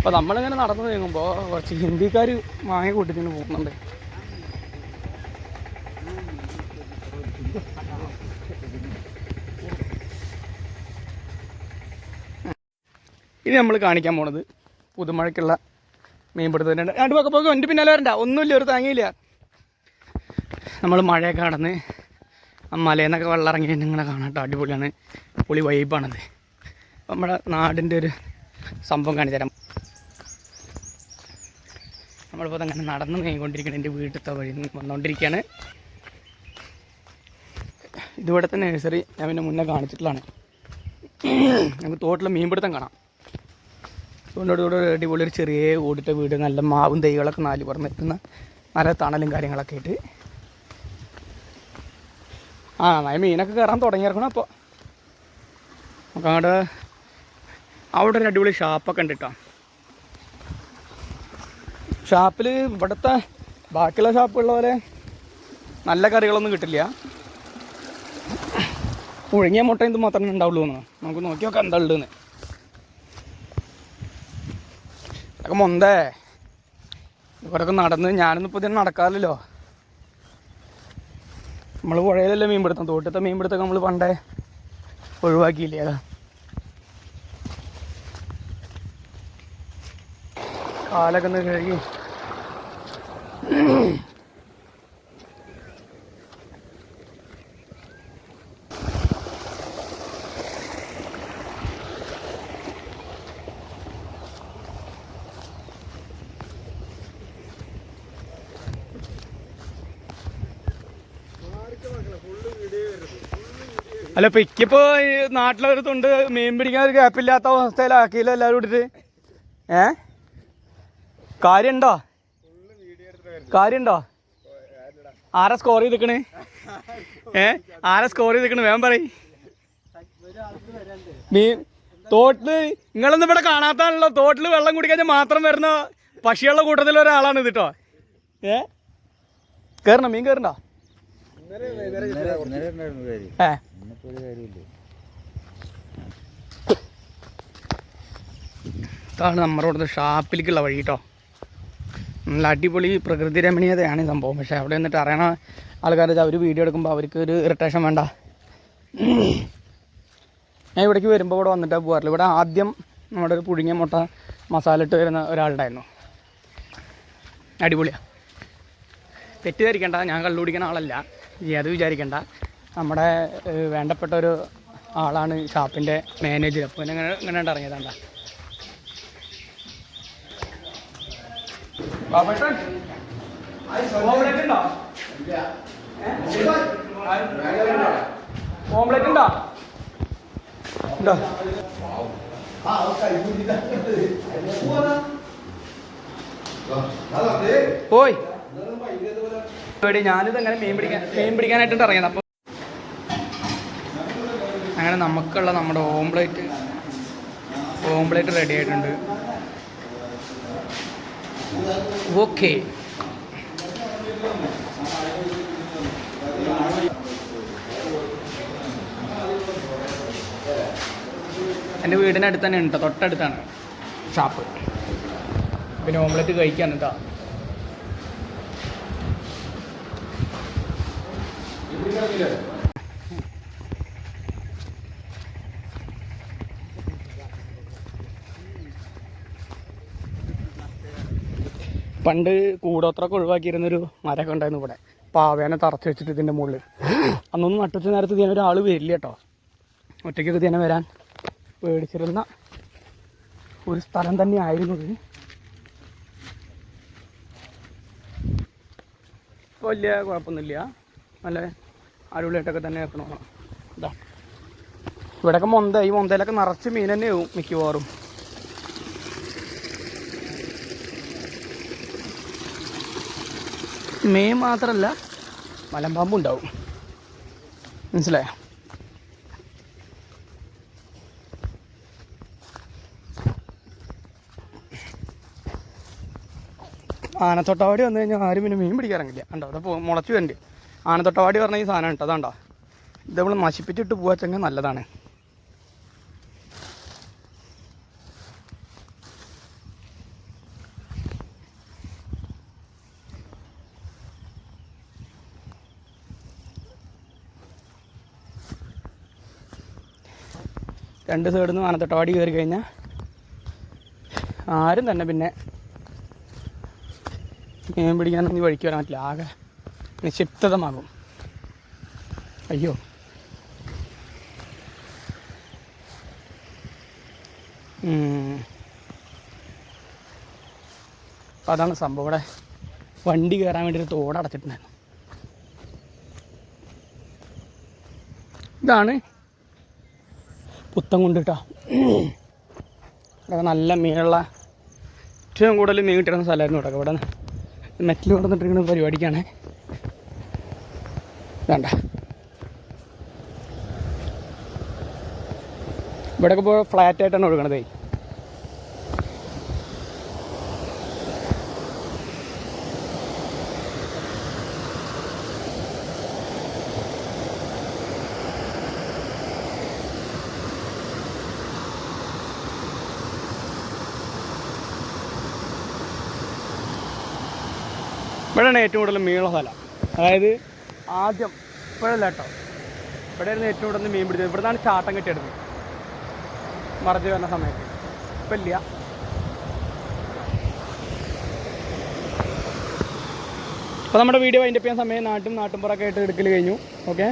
അപ്പോൾ നമ്മളിങ്ങനെ നടന്നു നീങ്ങുമ്പോൾ കുറച്ച് ഹിന്ദിക്കാർ വാങ്ങി കൂട്ടിങ്ങനെ പോകുന്നുണ്ട്. ഇനി നമ്മൾ കാണിക്കാൻ പോണത് പുതുമഴയ്ക്കുള്ള മീൻപിടുത്തത്തിന്റെ രണ്ട് പക്കം പോക്ക് എന്റെ പിന്നാലെ വരണ്ട. ഒന്നുമില്ല ഒരു താങ്ങിയില്ല. നമ്മൾ മഴയൊക്കെ കടന്ന് ആ മലയിൽ നിന്നൊക്കെ വെള്ളം ഇറങ്ങി നിങ്ങളെ കാണാം കേട്ടോ. അടിപൊളിയാണ്. പൊളി വൈബാണത് നമ്മുടെ നാടിന്റെ ഒരു സംഭവം കാണിച്ചു തരാം നമ്മളിപ്പോൾ അങ്ങനെ നടന്ന് നീങ്ങിക്കൊണ്ടിരിക്കണം. എന്റെ വീട്ടിലത്തെ വഴി വന്നുകൊണ്ടിരിക്കുകയാണ് ഇതിവിടുത്തെ നഴ്സറി ഞാൻ പിന്നെ മുന്നേ കാണിച്ചിട്ടുള്ളതാണ്. നമുക്ക് തോട്ടിൽ മീൻപിടുത്തം കാണാം. തോണ്ടോടുകൂടെ കൂടെ അടിപൊളി ഒരു ചെറിയ ഓടിട്ട വീട് നല്ല മാവും തൈകളൊക്കെ നാല് പുറം നിൽക്കുന്ന നല്ല തണലും കാര്യങ്ങളൊക്കെ ആയിട്ട്. ആ നന്നായി മീനൊക്കെ കയറാൻ തുടങ്ങിയിറക്കണം അപ്പോൾ നമുക്ക് അങ്ങോട്ട് അവിടെ ഒരു അടിപൊളി ഷാപ്പൊക്കെ ഉണ്ട് കേട്ടോ ഷാപ്പിൽ ഇവിടുത്തെ ബാക്കിയുള്ള ഷാപ്പുള്ള പോലെ നല്ല കറികളൊന്നും കിട്ടില്ല. പുഴുങ്ങിയ മുട്ട ഇത് മാത്രമേ ഉണ്ടാവുള്ളൂ എന്ന്. നമുക്ക് നോക്കി നോക്കാം എന്താ ഉള്ളതെന്ന്. ഇതൊക്കെ മൊന്തേ. ഇവിടെയൊക്കെ നടന്ന് ഞാനൊന്നും ഇപ്പോൾ ഇതിന് നടക്കാറില്ലല്ലോ. നമ്മൾ പുഴയിലല്ലേ മീൻ പിടുത്തം. തോട്ടത്തെ മീൻ പിടുത്തമൊക്കെ നമ്മൾ പണ്ടേ ഒഴിവാക്കിയില്ലേ അതാ. കാലൊക്കെ ഒന്ന് കഴുകി അല്ല ഇപ്പൊ ഇക്കിപ്പോ ഈ നാട്ടിലൊരു തുണ്ട് മീൻ പിടിക്കാൻ ഒരു ഗ്യാപ്പില്ലാത്ത അവസ്ഥയിലാക്കിയില്ല എല്ലാവരും ഇട്ടിട്ട്. ഏ? കാര്യണ്ടോ? കാര്യണ്ടോ? ആരാ സ്കോർ ചെയ്തിക്കണ്? ഏ? ആരാ സ്കോർ ചെയ്തിക്കണ്? വേഗം പറയ്. തോട്ടിൽ നിങ്ങളൊന്നും ഇവിടെ കാണാത്താണല്ലോ. തോട്ടിൽ വെള്ളം കുടിക്കാൻ മാത്രം വരുന്ന പക്ഷികളുടെ കൂട്ടത്തിൽ ഒരാളാണ് ഇത് കേട്ടോ ഏ? കേറണോ? മീൻ കേറണ്ടോ? ഏ? ഇതാണ് നമ്മുടെ ഷാപ്പിലേക്കുള്ള വഴി കേട്ടോ നല്ല അടിപൊളി പ്രകൃതി രമണീയതയാണ് ഈ സംഭവം. പക്ഷേ അവിടെ നിന്നിട്ട് അറിയണ ആൾക്കാർ അവർ വീഡിയോ എടുക്കുമ്പോൾ അവർക്ക് ഒരു ഇറിറ്റേഷൻ വേണ്ട. ഞാൻ ഇവിടേക്ക് വരുമ്പോൾ ഇവിടെ വന്നിട്ടാണ് പോകാറില്ല ഇവിടെ ആദ്യം നമ്മുടെ ഒരു പുഴുങ്ങിയ മുട്ട മസാല ഇട്ട് വരുന്ന ഒരാളുണ്ടായിരുന്നു. അടിപൊളിയാണ് തെറ്റിദ്ധരിക്കേണ്ട ഞാൻ കള്ളു കുടിക്കുന്ന ആളല്ല. അത് വിചാരിക്കേണ്ട. നമ്മുടെ വേണ്ടപ്പെട്ട ഒരു ആളാണ് ഷാപ്പിന്റെ മാനേജർ. അപ്പോൾ ഇങ്ങനെ ഇങ്ങനെ ഇറങ്ങിയതാണ്ട ഓംലെറ്റ് ഉണ്ടോ ഉണ്ടോ? ഓയ് ഇവിടെ ഞാനിത് അങ്ങനെ മീൻ പിടിക്കാൻ മീൻ പിടിക്കാനായിട്ടുണ്ട് ഇറങ്ങിയത്. അപ്പോൾ അങ്ങനെ നമുക്കുള്ള നമ്മുടെ ഓംപ്ലേറ്റ് ഓംപ്ലേറ്റ് റെഡി ആയിട്ടുണ്ട്. ഓക്കെ എന്റെ വീടിനടുത്ത് തന്നെ ഉണ്ട്. ട്ടോ, തൊട്ടടുത്താണ് ഷാപ്പ്. പിന്നെ ഓംലെറ്റ് കഴിക്കാൻ കേട്ടോ. പണ്ട് കൂടോത്രമൊക്കെ ഒഴിവാക്കിയിരുന്നൊരു മരമൊക്കെ ഉണ്ടായിരുന്നു ഇവിടെ. പാവേനെ തറച്ച് വെച്ചിട്ട് ഇതിന്റെ മുകളിൽ അന്നൊന്നും നട്ടുച്ച നേരത്ത് ഇതിനെ ഒരാൾ വരില്ല കേട്ടോ. ഒറ്റയ്ക്കൊക്കെ ഇതിനെ വരാൻ പേടിച്ചിരുന്ന ഒരു സ്ഥലം തന്നെയായിരുന്നു ഇത്. വലിയ കുഴപ്പമൊന്നുമില്ല. നല്ല അടിപൊളിയായിട്ടൊക്കെ തന്നെ എത്തണം ഇതാ ഇവിടെയൊക്കെ മൊന്ത ഈ മൊന്തയിലൊക്കെ നിറച്ച് മീൻ തന്നെയാവും മിക്കവാറും. മീൻ മാത്രമല്ല മലമ്പാമ്പും ഉണ്ടാവും മനസ്സിലായോ? ആനത്തൊട്ടവാടി വന്നു കഴിഞ്ഞാൽ ആരും പിന്നെ മീൻ പിടിക്കാറില്ല കണ്ടോ? അവിടെ മുളച്ചു വരണ്ട്. ആനത്തൊട്ടവാടി പറഞ്ഞ ഈ സാധനം കേട്ടോ അതാണ്ടോ. ഇത് നമ്മൾ നശിപ്പിച്ചിട്ട് പോവാച്ചെങ്കിൽ നല്ലതാണ്. രണ്ട് സൈഡിൽ നിന്ന് ആനത്തട്ടവാടി കയറി കഴിഞ്ഞാൽ ആരും തന്നെ പിന്നെ മീൻ പിടിക്കാൻ ഒന്നും വഴിക്ക് വരാൻ പറ്റില്ല. ആകെ നിക്ഷിപ്തമാകും. അയ്യോ. ഉം. അപ്പോൾ അതാണ് സംഭവം. ഇവിടെ വണ്ടി കയറാൻ വേണ്ടി ഒരു തോടടച്ചിട്ടുണ്ടായിരുന്നു. ഇതാണ് പുത്തം കൊണ്ടിട്ടാ. ഇവിടെ നല്ല മീനുള്ള ഏറ്റവും കൂടുതൽ മീൻ കിട്ടുന്ന സ്ഥലമായിരുന്നു ഇവിടെ. ഇവിടെ മെറ്റിൽ കൊണ്ടുവന്നിട്ടിരിക്കുന്ന പരിപാടിക്കാണ്. വേണ്ട ഇവിടെയൊക്കെ ഇപ്പോൾ ഫ്ലാറ്റ് ആയിട്ടാണ് ഒഴുകണതേ. ഇവിടെയാണ് ഏറ്റവും കൂടുതൽ സ്ഥലം. അതായത് ആദ്യം ഇപ്പോഴല്ല കേട്ടോ. ഇവിടെ ഇരുന്ന് ഏറ്റവും കൂടുതൽ മീൻ പിടിച്ചത്. ഇവിടെ നിന്നാണ് ചാട്ടം കെട്ടിയെടുത്തത്. മറച്ച് വരുന്ന സമയത്ത്. ഇപ്പം ഇല്ല. അപ്പോൾ നമ്മുടെ വീഡിയോ അതിന്റെ ചെയ്യാൻ സമയം നാട്ടും നാട്ടുമ്പുറമൊക്കെ ആയിട്ട് എടുക്കൽ കഴിഞ്ഞു. ഓക്കെ